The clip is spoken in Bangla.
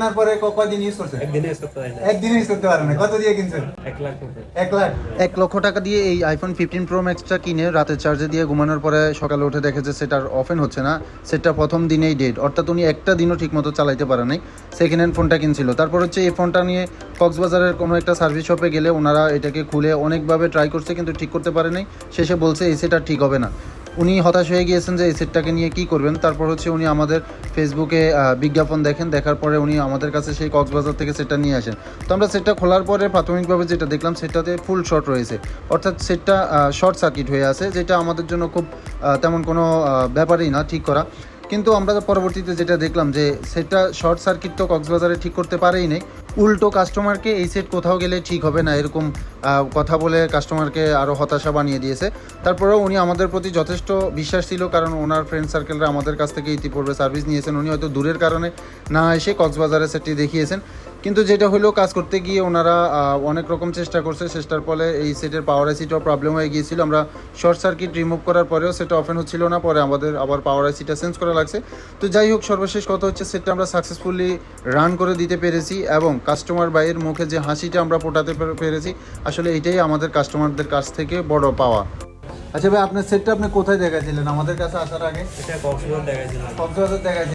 কেনার পরে ক- কয়দিন ইউজ করছেন একদিনে ইউজ করতে পারি না। একদিন ইউজ করতে পারেন না। কত দিয়ে কিনছেন? এক লাখ এক লাখ? এক লক্ষ টাকা দিয়ে এই আইফোন ফিফটিন প্রো ম্যাক্সটা কিনে রাতে চার্জে দিয়ে ঘুমানোর পরে সকালে উঠে দেখে যে সেটার অফেন হচ্ছে না সেটা প্রথম দিনেই ডেড অর্থাৎ উনি একটা দিনও ঠিকমতো চালাইতে পারে নাই। সেকেন্ড হ্যান্ড ফোনটা কিনছিল। তারপর হচ্ছে এই ফোনটা নিয়ে কক্সবাজারের কোনো একটা সার্ভিস শপে গেলে ওনারা এটাকে খুলে অনেকভাবে ট্রাই করছে কিন্তু ঠিক করতে পারে নাই। শেষে বলছে এই সেটা ঠিক হবে না। উনি হতাশ হয়ে গিয়েছেন যে এই সেটটাকে নিয়ে কি করবেন। তারপর হচ্ছে উনি আমাদের ফেসবুকে বিজ্ঞাপন দেখেন, দেখার পরে উনি আমাদের কাছে সেই কক্সবাজার থেকে সেটটা নিয়ে আসেন। তো আমরা সেটটা খোলার পরে প্রাথমিকভাবে যেটা দেখলাম সেটাতে ফুল শর্ট রয়েছে। অর্থাৎ সেটটা শর্ট সার্কিট হয়ে আছে, যেটা আমাদের জন্য খুব তেমন কোনো ব্যাপারই না, ঠিক করা। কিন্তু আমরা পরবর্তীতে যেটা দেখলাম যে সেটটা শর্ট সার্কিট তো কক্সবাজারে ঠিক করতে পারেই নেই। উল্টো কাস্টমারকে এই সেট কোথাও গেলে ঠিক হবে না এরকম কথা বলে কাস্টমারকে আরও হতাশা বানিয়ে দিয়েছে। তারপরেও উনি আমাদের প্রতি যথেষ্ট বিশ্বাস ছিল কারণ ওনার ফ্রেন্ড সার্কেলরা আমাদের কাছ থেকে ইতিপূর্বে সার্ভিস নিয়েছেন। উনি হয়তো দূরের কারণে না এসে কক্সবাজারের সেটটি দেখিয়েছেন। কিন্তু যেটা হলো কাজ করতে গিয়ে ওনারা অনেক রকম চেষ্টা করছে। চেষ্টার ফলে এই সেটের পাওয়ার আইসিটাও প্রবলেম হয়ে গিয়েছিল। আমরা শর্ট সার্কিট রিমুভ করার পরেও সেটা অফেন হচ্ছিল না। পরে আমাদের আবার পাওয়ার আইসিটা চেঞ্জ করা লাগছে। তো যাই হোক সর্বশেষ কথা হচ্ছে সেটটা আমরা সাকসেসফুলি রান করে দিতে পেরেছি এবং কাস্টমার বাইয়ের মুখে যে হাসিটা আমরা ফোটাতে পেরেছি আসলে এটাই আমাদের কাস্টমারদের কাছ থেকে বড় পাওয়া। আচ্ছা ভাই আপনার সেটটা আপনি কোথায় দেখাছিলেন আমাদের কাছে আসার আগে? এটা কক্সবাজার দেখাইছিলাম। কক্সবাজার দেখাচ্ছি